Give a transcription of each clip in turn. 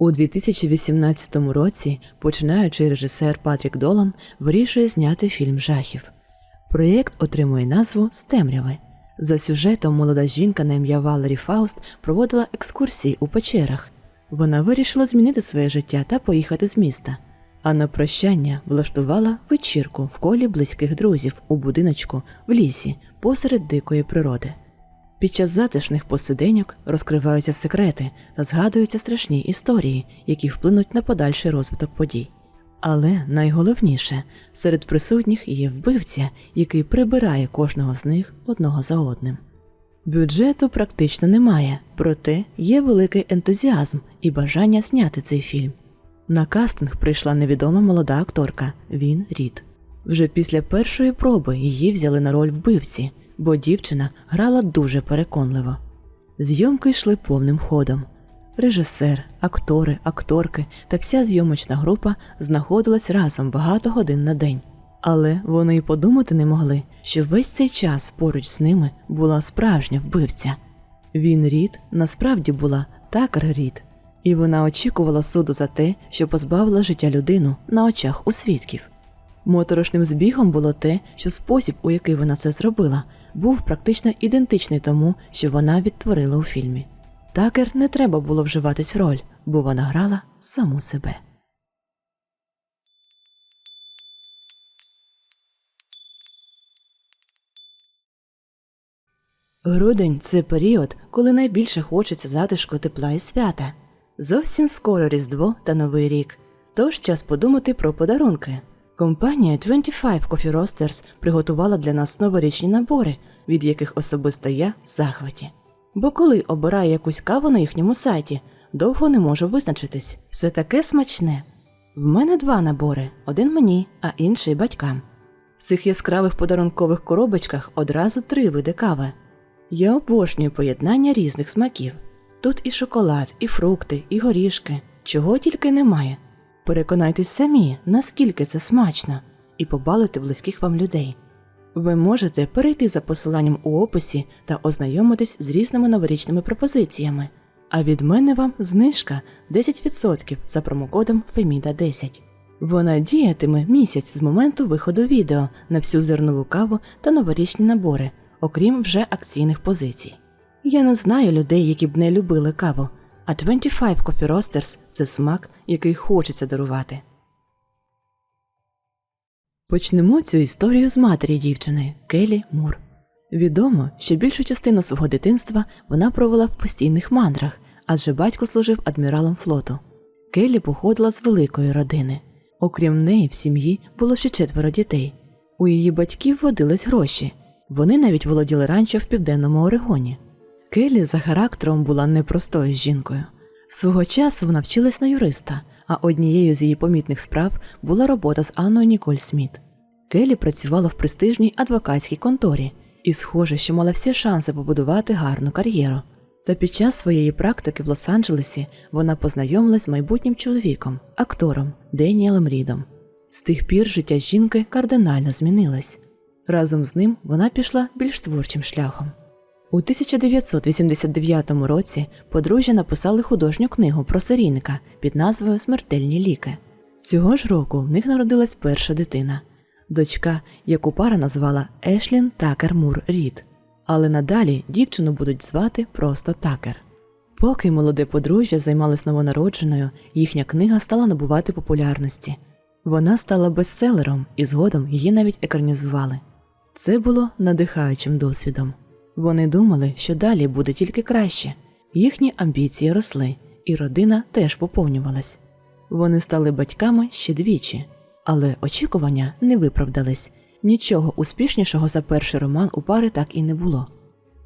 У 2018 році починаючий режисер Патрік Долан вирішує зняти фільм жахів. Проєкт отримує назву «З темряви». За сюжетом молода жінка на ім'я Валері Фауст проводила екскурсії у печерах. Вона вирішила змінити своє життя та поїхати з міста. А на прощання влаштувала вечірку в колі близьких друзів у будиночку в лісі посеред дикої природи. Під час затишних посиденьок розкриваються секрети та згадуються страшні історії, які вплинуть на подальший розвиток подій. Але найголовніше серед присутніх є вбивця, який прибирає кожного з них одного за одним. Бюджету практично немає, проте є великий ентузіазм і бажання зняти цей фільм. На кастинг прийшла невідома молода акторка Він Рід. Вже після першої проби її взяли на роль вбивці, бо дівчина грала дуже переконливо. Зйомки йшли повним ходом. Режисер, актори, акторки та вся зйомочна група знаходилась разом багато годин на день. Але вони й подумати не могли, що весь цей час поруч з ними була справжня вбивця. Він Рід насправді була Такер Рід, і вона очікувала суду за те, що позбавила життя людину на очах у свідків. Моторошним збігом було те, що спосіб, у який вона це зробила, був практично ідентичний тому, що вона відтворила у фільмі. Такер не треба було вживатись в роль, бо вона грала саму себе. Грудень це період, коли найбільше хочеться затишку тепла і свята. Зовсім скоро Різдво та Новий рік. Тож час подумати про подарунки. Компанія 25 Coffee Roasters приготувала для нас новорічні набори, від яких особисто я в захваті. Бо коли обираю якусь каву на їхньому сайті, довго не можу визначитись. Все таке смачне. В мене два набори: один мені, а інший батькам. В цих яскравих подарункових коробочках одразу три види кави. Я обожнюю поєднання різних смаків. Тут і шоколад, і фрукти, і горішки, чого тільки немає. Переконайтесь самі, наскільки це смачно, і побалити близьких вам людей. Ви можете перейти за посиланням у описі та ознайомитись з різними новорічними пропозиціями. А від мене вам знижка 10% за промокодом FEMIDA10. Вона діятиме місяць з моменту виходу відео на всю зернову каву та новорічні набори, окрім вже акційних позицій. Я не знаю людей, які б не любили каву, а 25 Coffee Roasters – це смак, який хочеться дарувати. Почнемо цю історію з матері дівчини Келі Мур. Відомо, що більшу частину свого дитинства вона провела в постійних мандрах, адже батько служив адміралом флоту. Келі походила з великої родини. Окрім неї, в сім'ї було ще четверо дітей. У її батьків водились гроші. Вони навіть володіли ранчо в південному Орегоні. Келі за характером була непростою жінкою. Свого часу вона вчилась на юриста, а однією з її помітних справ була робота з Анною Ніколь Сміт. Келі працювала в престижній адвокатській конторі і, схоже, що мала всі шанси побудувати гарну кар'єру. Та під час своєї практики в Лос-Анджелесі вона познайомилась з майбутнім чоловіком, актором Деніелем Рідом. З тих пір життя жінки кардинально змінилось. Разом з ним вона пішла більш творчим шляхом. У 1989 році подружжя написали художню книгу про серійника під назвою Смертельні ліки. Цього ж року в них народилась перша дитина, дочка, яку пара назвала Ешлін Такер Мур Рід. Але надалі дівчину будуть звати просто Такер. Поки молоде подружжя займалось новонародженою, їхня книга стала набувати популярності. Вона стала бестселером і згодом її навіть екранізували. Це було надихаючим досвідом. Вони думали, що далі буде тільки краще. Їхні амбіції росли, і родина теж поповнювалась. Вони стали батьками ще двічі, але очікування не виправдались. Нічого успішнішого за перший роман у пари так і не було.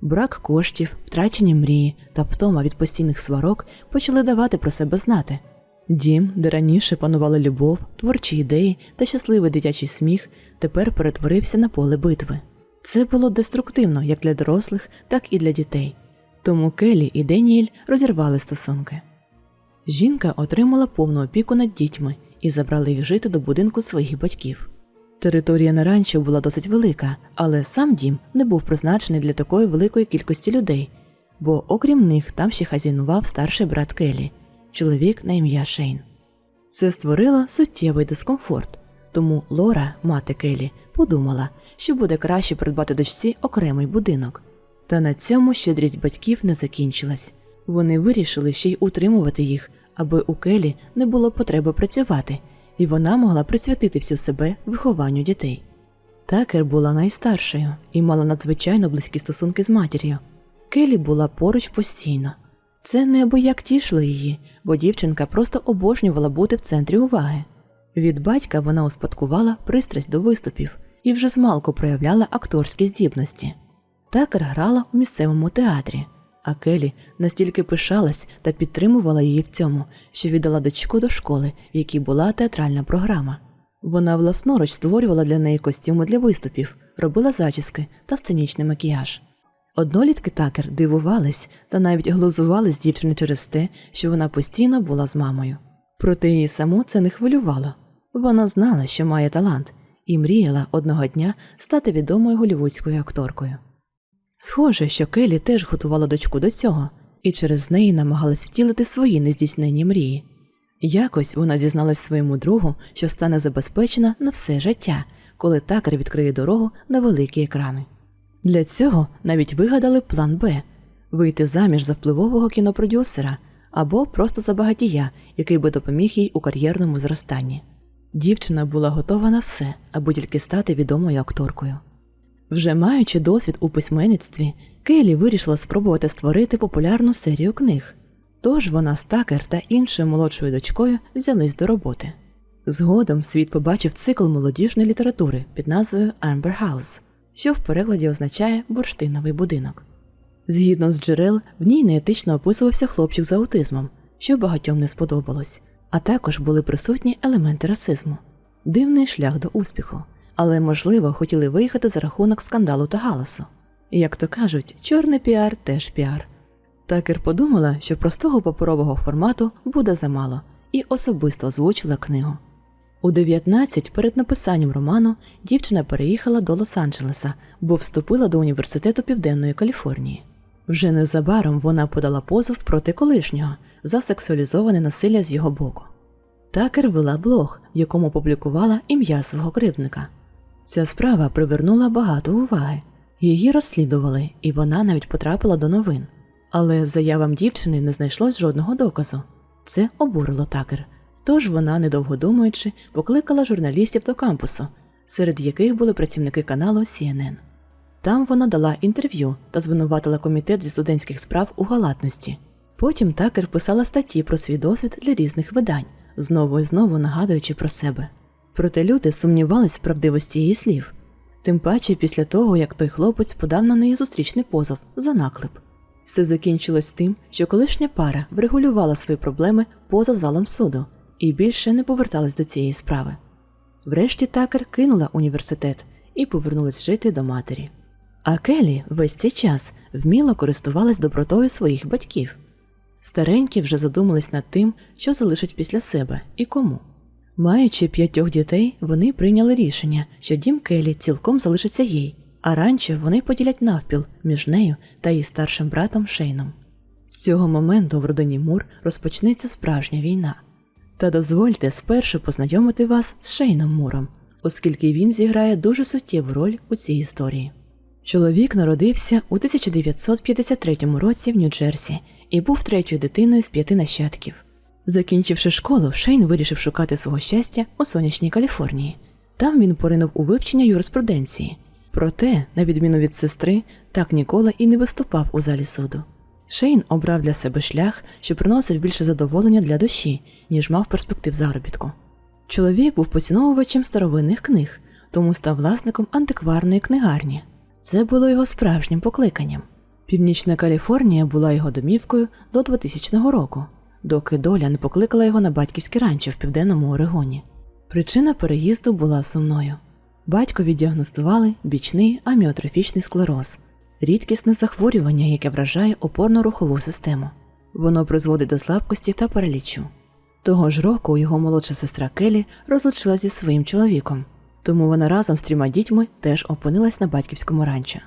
Брак коштів, втрачені мрії та втома від постійних сварок почали давати про себе знати. Дім, де раніше панувала любов, творчі ідеї та щасливий дитячий сміх, тепер перетворився на поле битви. Це було деструктивно як для дорослих, так і для дітей. Тому Келі і Деніель розірвали стосунки. Жінка отримала повну опіку над дітьми і забрала їх жити до будинку своїх батьків. Територія на ранчо була досить велика, але сам дім не був призначений для такої великої кількості людей, бо окрім них там ще хазяйнував старший брат Келі. чоловік на ім'я Шейн. Це створило суттєвий дискомфорт, тому Лора, мати Келі, подумала, що буде краще придбати дочці окремий будинок. Та на цьому щедрість батьків не закінчилась. Вони вирішили ще й утримувати їх, аби у Келі не було потреби працювати, і вона могла присвятити всю себе вихованню дітей. Такер була найстаршою і мала надзвичайно близькі стосунки з матір'ю. Келі була поруч постійно. Це неабияк тішило її, бо дівчинка просто обожнювала бути в центрі уваги. Від батька вона успадкувала пристрасть до виступів і вже змалку проявляла акторські здібності. Такер грала у місцевому театрі, а Келі настільки пишалась та підтримувала її в цьому, що віддала дочку до школи, в якій була театральна програма. Вона власноруч створювала для неї костюми для виступів, робила зачіски та сценічний макіяж. Однолітки такер дивувались та навіть глузували з дівчини через те, що вона постійно була з мамою. Проте її саму це не хвилювало. Вона знала, що має талант, і мріяла одного дня стати відомою голівудською акторкою. Схоже, що Келі теж готувала дочку до цього, і через неї намагалась втілити свої нездійснені мрії. Якось вона зізналась своєму другу, що стане забезпечена на все життя, коли такер відкриє дорогу на великі екрани. Для цього навіть вигадали план Б вийти заміж за впливового кінопродюсера або просто за багатія, який би допоміг їй у кар'єрному зростанні. Дівчина була готова на все, аби тільки стати відомою акторкою. Вже маючи досвід у письменництві, Кейлі вирішила спробувати створити популярну серію книг. Тож вона з Такер та іншою молодшою дочкою взялись до роботи. Згодом світ побачив цикл молодіжної літератури під назвою Amber House, що в перекладі означає бурштиновий будинок. Згідно з джерел, в ній неетично описувався хлопчик з аутизмом, що багатьом не сподобалось, а також були присутні елементи расизму, дивний шлях до успіху, але, можливо, хотіли виїхати за рахунок скандалу та галасу. Як то кажуть, чорний піар теж піар. Такер подумала, що простого паперового формату буде замало, і особисто озвучила книгу. У 19 перед написанням роману дівчина переїхала до Лос-Анджелеса, бо вступила до університету Південної Каліфорнії. Вже незабаром вона подала позов проти колишнього за сексуалізоване насилля з його боку. Такер вела блог, в якому публікувала ім'я свого кривдника. Ця справа привернула багато уваги. Її розслідували, і вона навіть потрапила до новин. Але заявам дівчини не знайшлось жодного доказу. Це обурило такер. Тож вона, недовго думаючи, покликала журналістів до кампусу, серед яких були працівники каналу CNN. Там вона дала інтерв'ю та звинуватила комітет зі студентських справ у галатності. Потім такер писала статті про свій досвід для різних видань, знову і знову нагадуючи про себе. Проте люди сумнівались в правдивості її слів, тим паче після того, як той хлопець подав на неї зустрічний позов за наклеп. Все закінчилось тим, що колишня пара врегулювала свої проблеми поза залом суду і більше не поверталась до цієї справи. Врешті такер кинула університет і повернулась жити до матері. А Келі весь цей час вміло користувалась добротою своїх батьків. Старенькі вже задумались над тим, що залишать після себе і кому. Маючи п'ятьох дітей, вони прийняли рішення, що дім Келі цілком залишиться їй, а ранчо вони поділять навпіл між нею та її старшим братом Шейном. З цього моменту в родині Мур розпочнеться справжня війна. Та дозвольте спершу познайомити вас з Шейном Муром, оскільки він зіграє дуже суттєву роль у цій історії. Чоловік народився у 1953 році в Нью-Джерсі і був третьою дитиною з п'яти нащадків. Закінчивши школу, Шейн вирішив шукати свого щастя у сонячній Каліфорнії. Там він поринув у вивчення юриспруденції. Проте, на відміну від сестри, так ніколи і не виступав у залі суду. Шейн обрав для себе шлях, що приносив більше задоволення для душі, ніж мав перспектив заробітку. Чоловік був поціновувачем старовинних книг, тому став власником антикварної книгарні. Це було його справжнім покликанням. Північна Каліфорнія була його домівкою до 2000 року, доки доля не покликала його на батьківське ранчо в південному Орегоні. Причина переїзду була сумною. Батькові діагностували бічний аміотрофічний склероз, рідкісне захворювання, яке вражає опорно-рухову систему. Воно призводить до слабкості та паралічу. Того ж року його молодша сестра Келі розлучилась зі своїм чоловіком, тому вона разом з трьома дітьми теж опинилась на батьківському ранчо.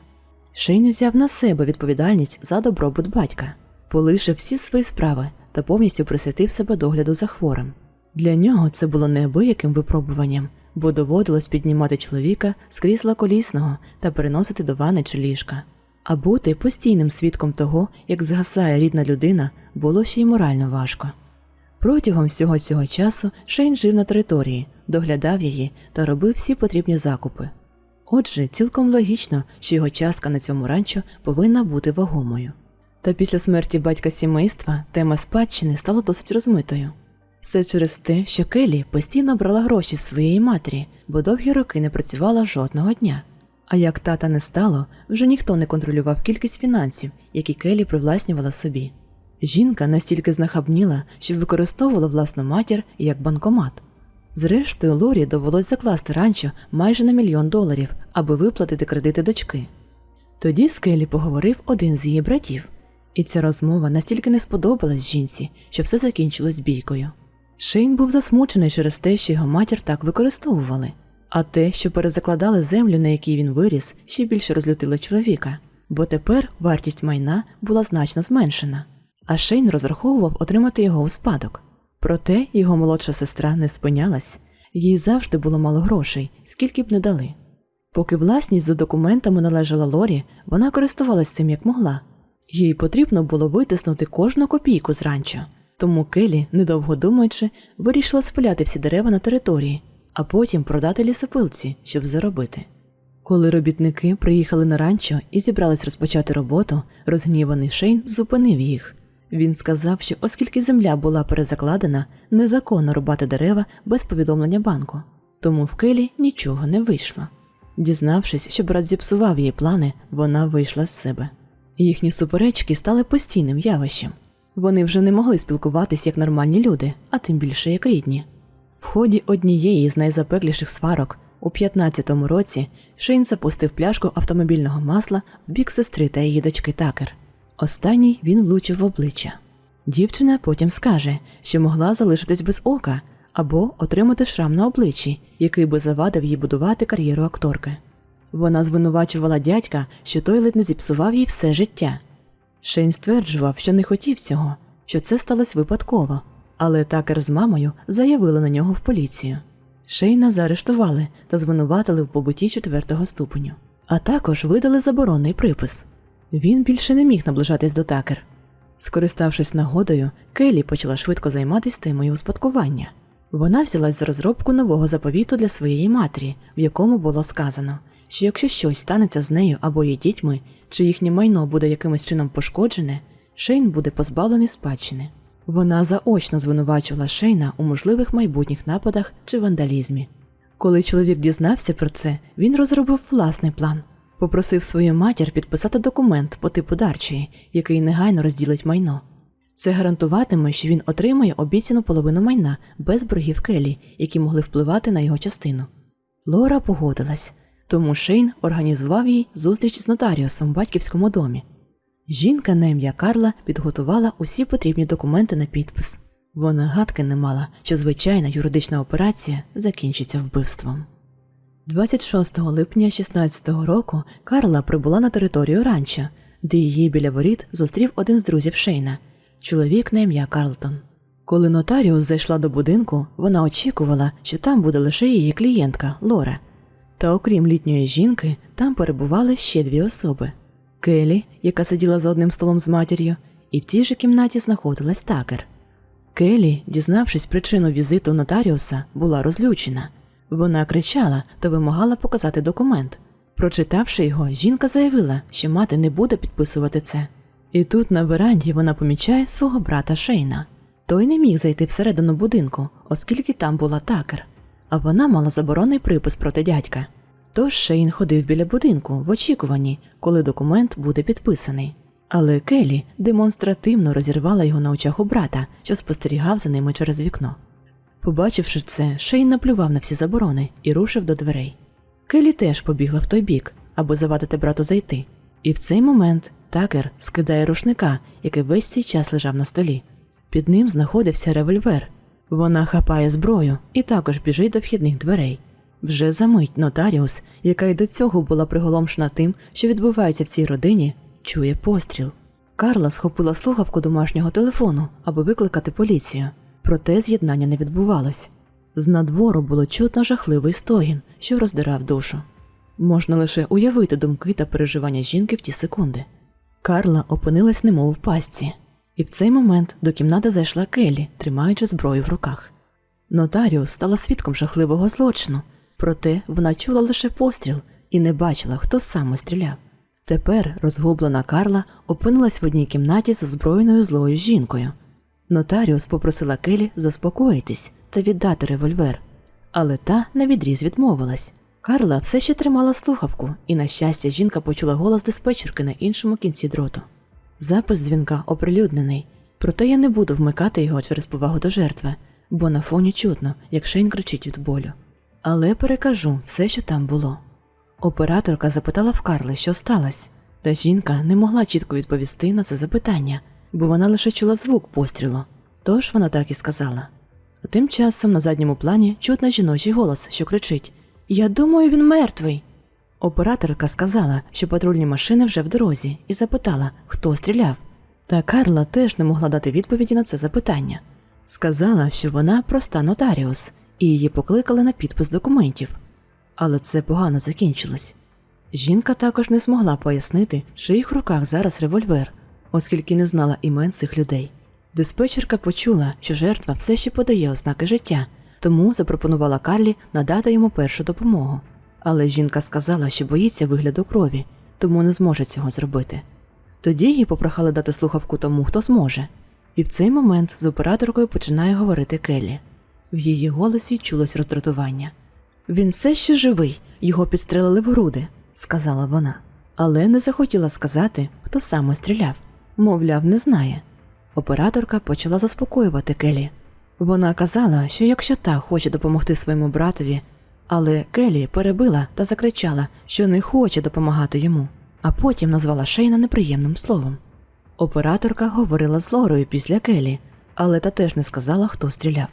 Шейн взяв на себе відповідальність за добробут батька, полишив всі свої справи та повністю присвятив себе догляду за хворим. Для нього це було неабияким випробуванням, бо доводилось піднімати чоловіка з крісла колісного та переносити до вани чи ліжка. А бути постійним свідком того, як згасає рідна людина, було ще й морально важко. Протягом всього цього часу Шейн жив на території, доглядав її та робив всі потрібні закупи. Отже, цілком логічно, що його частка на цьому ранчо повинна бути вагомою. Та після смерті батька сімейства тема спадщини стала досить розмитою. Все через те, що Келі постійно брала гроші в своєї матері, бо довгі роки не працювала жодного дня. А як тата не стало, вже ніхто не контролював кількість фінансів, які Келі привласнювала собі. Жінка настільки знахабніла, що використовувала власну матір як банкомат. Зрештою, Лорі довелось закласти ранчо майже на мільйон доларів, аби виплатити кредити дочки. Тоді з Келі поговорив один з її братів, і ця розмова настільки не сподобалась жінці, що все закінчилось бійкою. Шейн був засмучений через те, що його матір так використовували, а те, що перезакладали землю, на якій він виріс, ще більше розлютило чоловіка, бо тепер вартість майна була значно зменшена, а Шейн розраховував отримати його у спадок. Проте його молодша сестра не спинялась, їй завжди було мало грошей, скільки б не дали. Поки власність за документами належала Лорі, вона користувалась цим як могла. Їй потрібно було витиснути кожну копійку з ранчо, тому Келі, недовго думаючи, вирішила спиляти всі дерева на території, а потім продати лісопилці, щоб заробити. Коли робітники приїхали на ранчо і зібрались розпочати роботу, розгніваний Шейн зупинив їх. Він сказав, що оскільки земля була перезакладена, незаконно рубати дерева без повідомлення банку, тому в Келі нічого не вийшло. Дізнавшись, що брат зіпсував її плани, вона вийшла з себе. Їхні суперечки стали постійним явищем. Вони вже не могли спілкуватись як нормальні люди, а тим більше як рідні. В ході однієї з найзапекліших сварок у 15-му році Шейн запустив пляшку автомобільного масла в бік сестри та її дочки Такер. Останній він влучив в обличчя. Дівчина потім скаже, що могла залишитись без ока або отримати шрам на обличчі, який би завадив їй будувати кар'єру акторки. Вона звинувачувала дядька, що той ледь не зіпсував їй все життя. Шейн стверджував, що не хотів цього, що це сталося випадково, але такер з мамою заявили на нього в поліцію. Шейна заарештували та звинуватили в побутті четвертого ступеню, а також видали заборонний припис. Він більше не міг наближатись до такер. Скориставшись нагодою, Келі почала швидко займатися темою успадкування. Вона взялась за розробку нового заповіту для своєї матері, в якому було сказано, що якщо щось станеться з нею або її дітьми, чи їхнє майно буде якимось чином пошкоджене, Шейн буде позбавлений спадщини. Вона заочно звинувачувала Шейна у можливих майбутніх нападах чи вандалізмі. Коли чоловік дізнався про це, він розробив власний план. Попросив свою матір підписати документ по типу дарчої, який негайно розділить майно. Це гарантуватиме, що він отримає обіцяну половину майна без боргів Келі, які могли впливати на його частину. Лора погодилась, тому Шейн організував їй зустріч з нотаріусом в батьківському домі. Жінка на ім'я Карла підготувала усі потрібні документи на підпис. Вона гадки не мала, що звичайна юридична операція закінчиться вбивством. 26 липня 16-го року Карла прибула на територію ранчо, де її біля воріт зустрів один з друзів Шейна, чоловік на ім'я Карлтон. Коли нотаріус зайшла до будинку, вона очікувала, що там буде лише її клієнтка Лора. Та окрім літньої жінки, там перебували ще дві особи: Келі, яка сиділа за одним столом з матір'ю, і в тій же кімнаті знаходилась такер. Келі, дізнавшись причину візиту нотаріуса, була розлючена. Вона кричала та вимагала показати документ. Прочитавши його, жінка заявила, що мати не буде підписувати це. І тут на веранді вона помічає свого брата Шейна. Той не міг зайти всередину будинку, оскільки там була такер, а вона мала заборонний припис проти дядька. Тож Шейн ходив біля будинку в очікуванні, коли документ буде підписаний. Але Келі демонстративно розірвала його на очах у брата, що спостерігав за ними через вікно. Побачивши це, Шейн наплював на всі заборони і рушив до дверей. Келі теж побігла в той бік, аби завадити брату зайти. І в цей момент такер скидає рушника, який весь цей час лежав на столі. Під ним знаходився револьвер. Вона хапає зброю і також біжить до вхідних дверей. Вже за мить нотаріус, яка й до цього була приголомшена тим, що відбувається в цій родині, чує постріл. Карла схопила слухавку домашнього телефону, аби викликати поліцію. Проте з'єднання не відбувалось. З надвору було чутно жахливий стогін, що роздирав душу. Можна лише уявити думки та переживання жінки в ті секунди. Карла опинилась немов в пастці, і в цей момент до кімнати зайшла Келлі, тримаючи зброю в руках. Нотаріус стала свідком жахливого злочину, проте вона чула лише постріл і не бачила, хто саме стріляв. Тепер розгублена Карла опинилась в одній кімнаті з озброєною злою жінкою. Нотаріус попросила Келі заспокоїтись та віддати револьвер, але та на відріз відмовилась. Карла все ще тримала слухавку, і, на щастя, жінка почула голос диспетчерки на іншому кінці дроту. Запис дзвінка оприлюднений, проте я не буду вмикати його через повагу до жертви, бо на фоні чутно, як Шейн кричить від болю. Але перекажу все, що там було. Операторка запитала в Карли, що сталося, та жінка не могла чітко відповісти на це запитання, бо вона лише чула звук пострілу. Тож вона так і сказала. Тим часом на задньому плані чутно жіночий голос, що кричить: Я думаю, він мертвий. Операторка сказала, що патрульні машини вже в дорозі, і запитала, хто стріляв. Та Карла теж не могла дати відповіді на це запитання. Сказала, що вона проста нотаріус, і її покликали на підпис документів. Але це погано закінчилось. Жінка також не змогла пояснити, в чиїх руках зараз револьвер, оскільки не знала імен цих людей. Диспетчерка почула, що жертва все ще подає ознаки життя, тому запропонувала Карлі надати йому першу допомогу. Але жінка сказала, що боїться вигляду крові, тому не зможе цього зробити. Тоді її попрохали дати слухавку тому, хто зможе. І в цей момент з операторкою починає говорити Келлі. В її голосі чулось роздратування. Він все ще живий, його підстрелили в груди, сказала вона, але не захотіла сказати, хто саме стріляв. Мовляв, не знає. Операторка почала заспокоювати Келі. Вона казала, що якщо та хоче допомогти своєму братові, але Келі перебила та закричала, що не хоче допомагати йому, а потім назвала Шейна неприємним словом. Операторка говорила з Лорою після Келі, але та теж не сказала, хто стріляв.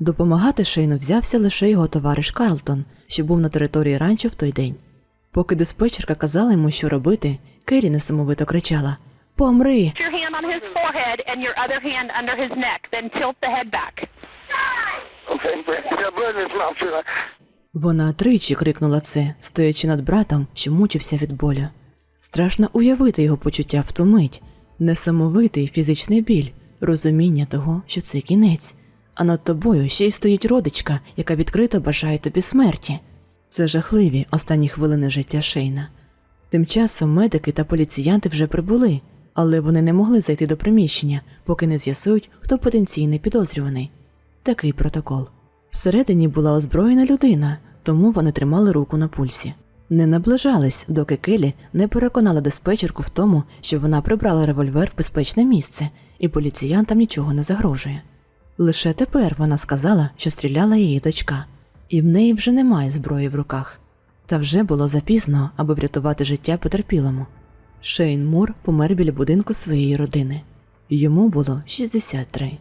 Допомагати Шейну взявся лише його товариш Карлтон, що був на території ранчо в той день. Поки диспетчерка казала йому, що робити, Келі несамовито кричала Помри! Вона тричі крикнула це, стоячи над братом, що мучився від болю. Страшно уявити його почуття в ту мить, несамовитий фізичний біль, розуміння того, що це кінець, а над тобою ще й стоїть родичка, яка відкрито бажає тобі смерті. Це жахливі останні хвилини життя Шейна. Тим часом медики та поліціянти вже прибули, але вони не могли зайти до приміщення, поки не з'ясують, хто потенційний підозрюваний. Такий протокол. Всередині була озброєна людина, тому вони тримали руку на пульсі. Не наближались, доки Келі не переконала диспетчерку в тому, що вона прибрала револьвер в безпечне місце, і поліціянтам нічого не загрожує. Лише тепер вона сказала, що стріляла її дочка, і в неї вже немає зброї в руках. Та вже було запізно, аби врятувати життя потерпілому. Шейн Мур помер біля будинку своєї родини. Йому було 63.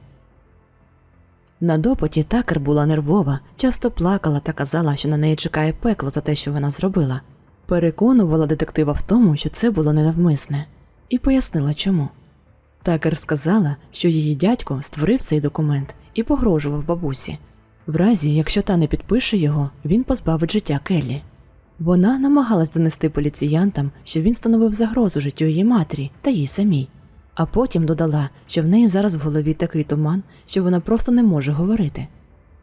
На допиті такер була нервова, часто плакала та казала, що на неї чекає пекло за те, що вона зробила. Переконувала детектива в тому, що це було ненавмисне, і пояснила чому. Такер сказала, що її дядько створив цей документ і погрожував бабусі. В разі, якщо та не підпише його, він позбавить життя Келлі. Вона намагалась донести поліціянтам, що він становив загрозу життю її матері та їй самій. А потім додала, що в неї зараз в голові такий туман, що вона просто не може говорити.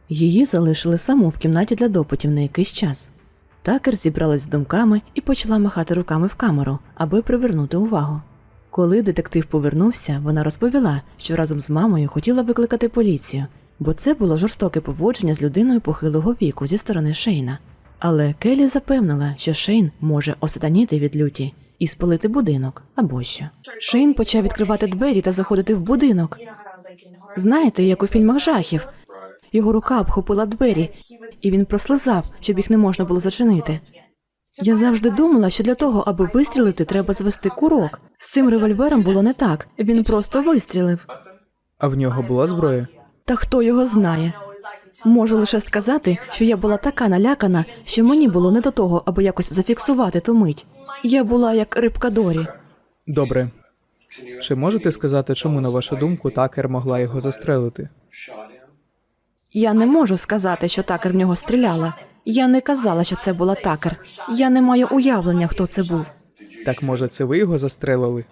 Її залишили саму в кімнаті для допитів на якийсь час. Такер зібралась з думками і почала махати руками в камеру, аби привернути увагу. Коли детектив повернувся, вона розповіла, що разом з мамою хотіла викликати поліцію, бо це було жорстоке поводження з людиною похилого віку зі сторони Шейна. Але Келі запевнила, що Шейн може осатаніти від люті і спалити будинок або що. Шейн почав відкривати двері та заходити в будинок. Знаєте, як у фільмах жахів. Його рука обхопила двері, і він прослизав, щоб їх не можна було зачинити. Я завжди думала, що для того, аби вистрілити, треба звести курок. З цим револьвером було не так. Він просто вистрілив. А в нього була зброя? Та хто його знає? Можу лише сказати, що я була така налякана, що мені було не до того, аби якось зафіксувати ту мить. Я була як рибка Дорі. Добре. Чи можете сказати, чому, на вашу думку, Такер могла його застрелити? Я не можу сказати, що такер в нього стріляла. Я не казала, що це була такер. Я не маю уявлення, хто це був. Так може, це ви його застрелили?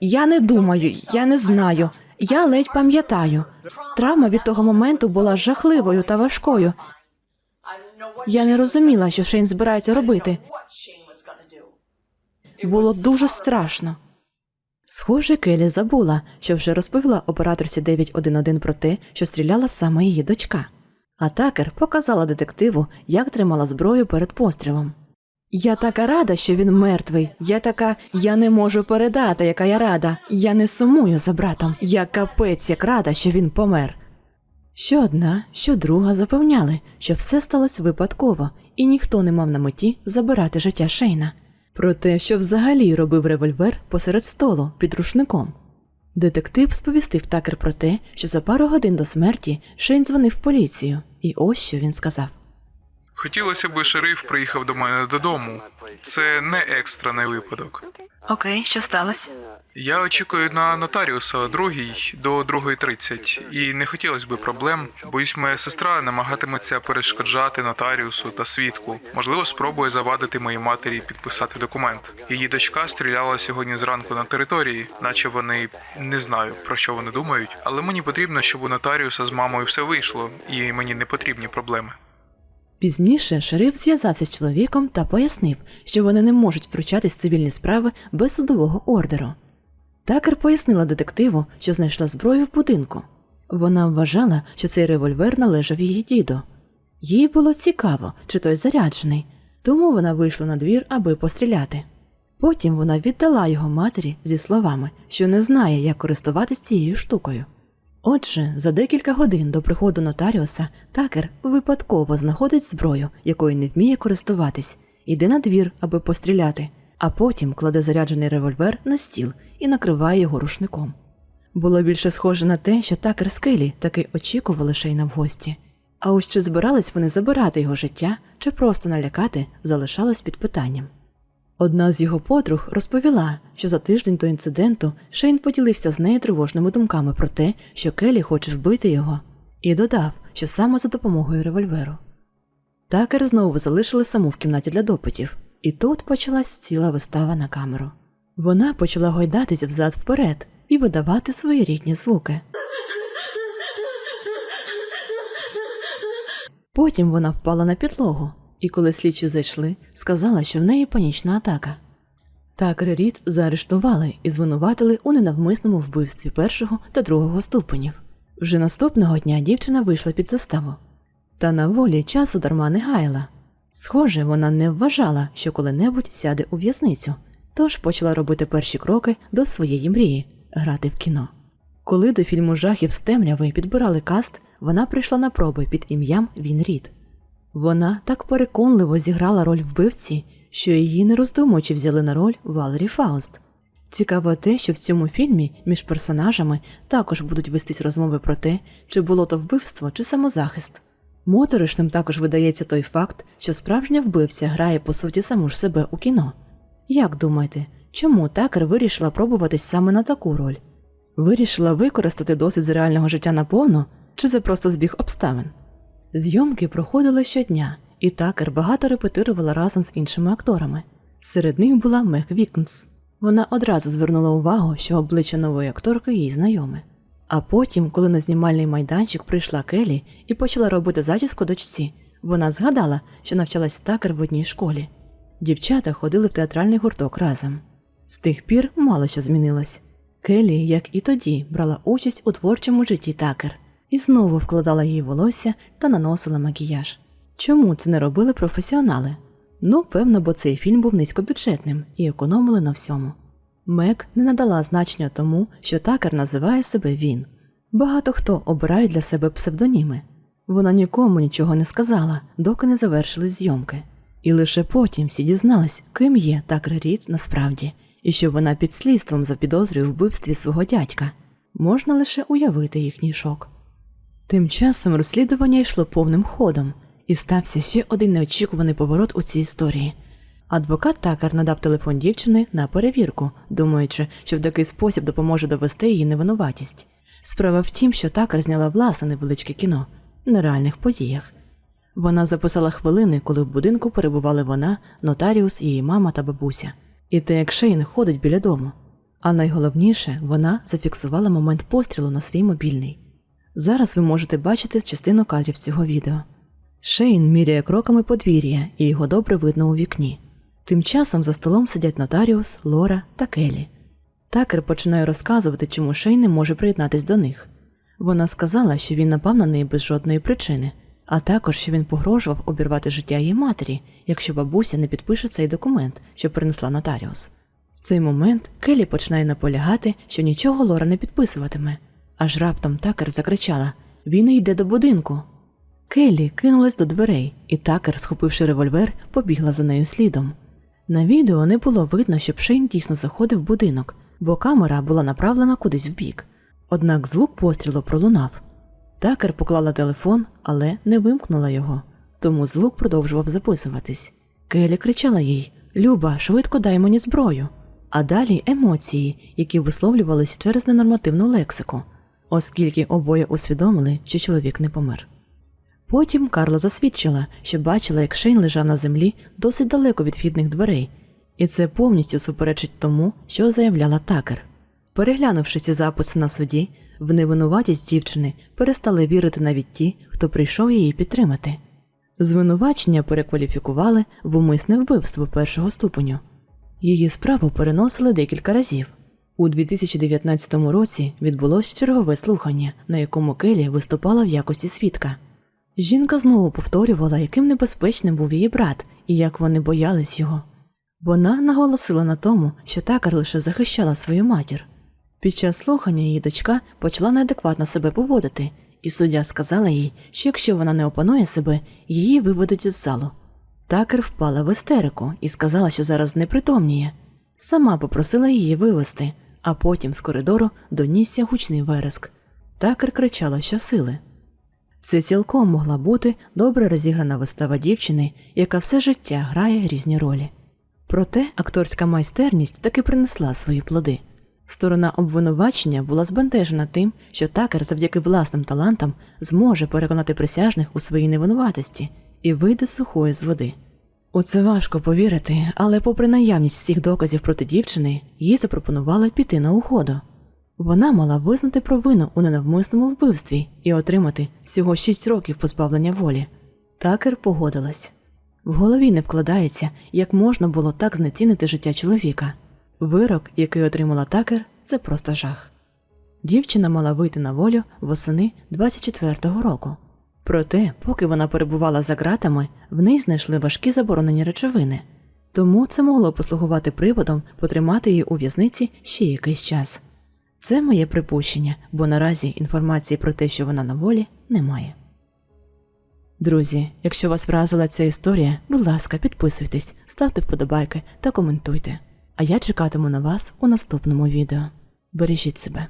Я не думаю, я не знаю. Я ледь пам'ятаю. Травма від того моменту була жахливою та важкою. Я не розуміла, що Шейн збирається робити. Було дуже страшно. Схоже, Келі забула, що вже розповіла операторці 911 про те, що стріляла саме її дочка. А такер показала детективу, як тримала зброю перед пострілом. Я така рада, що він мертвий. Я така, я не можу передати, яка я рада. Я не сумую за братом. Я капець як рада, що він помер. Що одна, що друга запевняли, що все сталося випадково, і ніхто не мав на меті забирати життя Шейна. Про те, що взагалі робив револьвер посеред столу під рушником. Детектив сповістив такер про те, що за пару годин до смерті Шейн дзвонив поліцію, і ось що він сказав. Хотілося б, шериф приїхав до мене додому. Це не екстрений випадок. Окей, що сталося? Я очікую на нотаріуса о другій до 2.30, і не хотілося б проблем. Боюсь, моя сестра намагатиметься перешкоджати нотаріусу та свідку. Можливо, спробує завадити моїй матері підписати документ. Її дочка стріляла сьогодні зранку на території, наче вони не знаю про що вони думають, але мені потрібно, щоб у нотаріуса з мамою все вийшло, і мені не потрібні проблеми. Пізніше шериф зв'язався з чоловіком та пояснив, що вони не можуть втручатись в цивільні справи без судового ордеру. Такер пояснила детективу, що знайшла зброю в будинку. Вона вважала, що цей револьвер належав її діду. Їй було цікаво, чи той заряджений, тому вона вийшла на двір, аби постріляти. Потім вона віддала його матері зі словами, що не знає, як користуватись цією штукою. Отже, за декілька годин до приходу нотаріуса Такер випадково знаходить зброю, якою не вміє користуватись, іде на двір, аби постріляти, а потім кладе заряджений револьвер на стіл і накриває його рушником. Було більше схоже на те, що Такер з Келі таки очікували Шейна в гості. А ось чи збирались вони забирати його життя, чи просто налякати, залишалось під питанням. Одна з його подруг розповіла, що за тиждень до інциденту Шейн поділився з нею тривожними думками про те, що Келі хоче вбити його, і додав, що саме за допомогою револьверу. Такер знову залишили саму в кімнаті для допитів, і тут почалась ціла вистава на камеру. Вона почала гойдатись взад вперед і видавати свої рідні звуки. Потім вона впала на підлогу, і коли слідчі зайшли, сказала, що в неї панічна атака. Такер і Рід заарештували і звинуватили у ненавмисному вбивстві першого та другого ступенів. Вже наступного дня дівчина вийшла під заставу. Та на волі часу дарма не гаяла. Схоже, вона не вважала, що коли-небудь сяде у в'язницю, тож почала робити перші кроки до своєї мрії грати в кіно. Коли до фільму жахів з темряви підбирали каст, вона прийшла на проби під ім'ям Він Рід. Вона так переконливо зіграла роль вбивці, що її не роздумуючи взяли на роль Валері Фауст. Цікаво те, що в цьому фільмі між персонажами також будуть вестись розмови про те, чи було то вбивство чи самозахист. Моторошним також видається той факт, що справжня вбивця грає по суті саму ж себе у кіно. Як думаєте, чому Такер вирішила пробуватись саме на таку роль? Вирішила використати досвід з реального життя наповно, чи це просто збіг обставин? Зйомки проходили щодня, і Такер багато репетирувала разом з іншими акторами. Серед них була Мег Вікнс. Вона одразу звернула увагу, що обличчя нової акторки їй знайоме. А потім, коли на знімальний майданчик прийшла Келі і почала робити зачіску дочці, вона згадала, що навчалась Такер в одній школі. Дівчата ходили в театральний гурток разом. З тих пір мало що змінилось. Келі, як і тоді, брала участь у творчому житті Такер і знову вкладала їй волосся та наносила макіяж. Чому це не робили професіонали? Ну, певно, бо цей фільм був низькобюджетним і економили на всьому. Мек не надала значення тому, що Такер називає себе він. Багато хто обирає для себе псевдоніми. Вона нікому нічого не сказала, доки не завершились зйомки. І лише потім всі дізнались, ким є Такер Рід насправді, і що вона під слідством за підозрою вбивстві свого дядька. Можна лише уявити їхній шок. Тим часом розслідування йшло повним ходом, і стався ще один неочікуваний поворот у цій історії. Адвокат Такер надав телефон дівчини на перевірку, думаючи, що в такий спосіб допоможе довести її невинуватість. Справа в тім, що Такер зняла власне невеличке кіно на реальних подіях. Вона записала хвилини, коли в будинку перебували вона, нотаріус, її мама та бабуся. І те, як Шейн ходить біля дому. А найголовніше, вона зафіксувала момент пострілу на свій мобільний. Зараз ви можете бачити частину кадрів цього відео. Шейн міряє кроками подвір'я, і його добре видно у вікні. Тим часом за столом сидять нотаріус, Лора та Келі. Такер починає розказувати, чому Шейн не може приєднатись до них. Вона сказала, що він напав на неї без жодної причини, а також що він погрожував обірвати життя її матері, якщо бабуся не підпише цей документ, що принесла нотаріус. В цей момент Келі починає наполягати, що нічого Лора не підписуватиме. Аж раптом такер закричала Він йде до будинку. Келлі кинулась до дверей, і такер, схопивши револьвер, побігла за нею слідом. На відео не було видно, щоб Шейн дійсно заходив в будинок, бо камера була направлена кудись вбік. Однак звук пострілу пролунав. Такер поклала телефон, але не вимкнула його, тому звук продовжував записуватись. Келі кричала їй Люба, швидко дай мені зброю. А далі емоції, які висловлювались через ненормативну лексику, оскільки обоє усвідомили, що чоловік не помер. Потім Карла засвідчила, що бачила, як Шейн лежав на землі досить далеко від вхідних дверей, і це повністю суперечить тому, що заявляла Такер. Переглянувши ці записи на суді, в невинуватість дівчини перестали вірити навіть ті, хто прийшов її підтримати. Звинувачення перекваліфікували в умисне вбивство першого ступеню. Її справу переносили декілька разів. У 2019 році відбулось чергове слухання, на якому Келі виступала в якості свідка. Жінка знову повторювала, яким небезпечним був її брат і як вони боялись його. Вона наголосила на тому, що такар лише захищала свою матір. Під час слухання її дочка почала неадекватно себе поводити, і суддя сказала їй, що якщо вона не опанує себе, її виведуть із залу. Такер впала в істерику і сказала, що зараз непритомніє. Сама попросила її вивести, а потім з коридору донісся гучний вереск. Такер кричала щосили. Це цілком могла бути добре розіграна вистава дівчини, яка все життя грає різні ролі. Проте акторська майстерність таки принесла свої плоди. Сторона обвинувачення була збентежена тим, що такер завдяки власним талантам зможе переконати присяжних у своїй невинуватості і вийде сухою з води. У це важко повірити, але, попри наявність всіх доказів проти дівчини, їй запропонували піти на угоду. Вона мала визнати провину у ненавмисному вбивстві і отримати всього 6 років позбавлення волі. Такер погодилась. В голові не вкладається, як можна було так знецінити життя чоловіка. Вирок, який отримала такер, це просто жах. Дівчина мала вийти на волю восени 24-го року. Проте, поки вона перебувала за ґратами, в неї знайшли важкі заборонені речовини. Тому це могло послугувати приводом потримати її у в'язниці ще якийсь час. Це моє припущення, бо наразі інформації про те, що вона на волі, немає. Друзі, якщо вас вразила ця історія, будь ласка, підписуйтесь, ставте вподобайки та коментуйте. А я чекатиму на вас у наступному відео. Бережіть себе.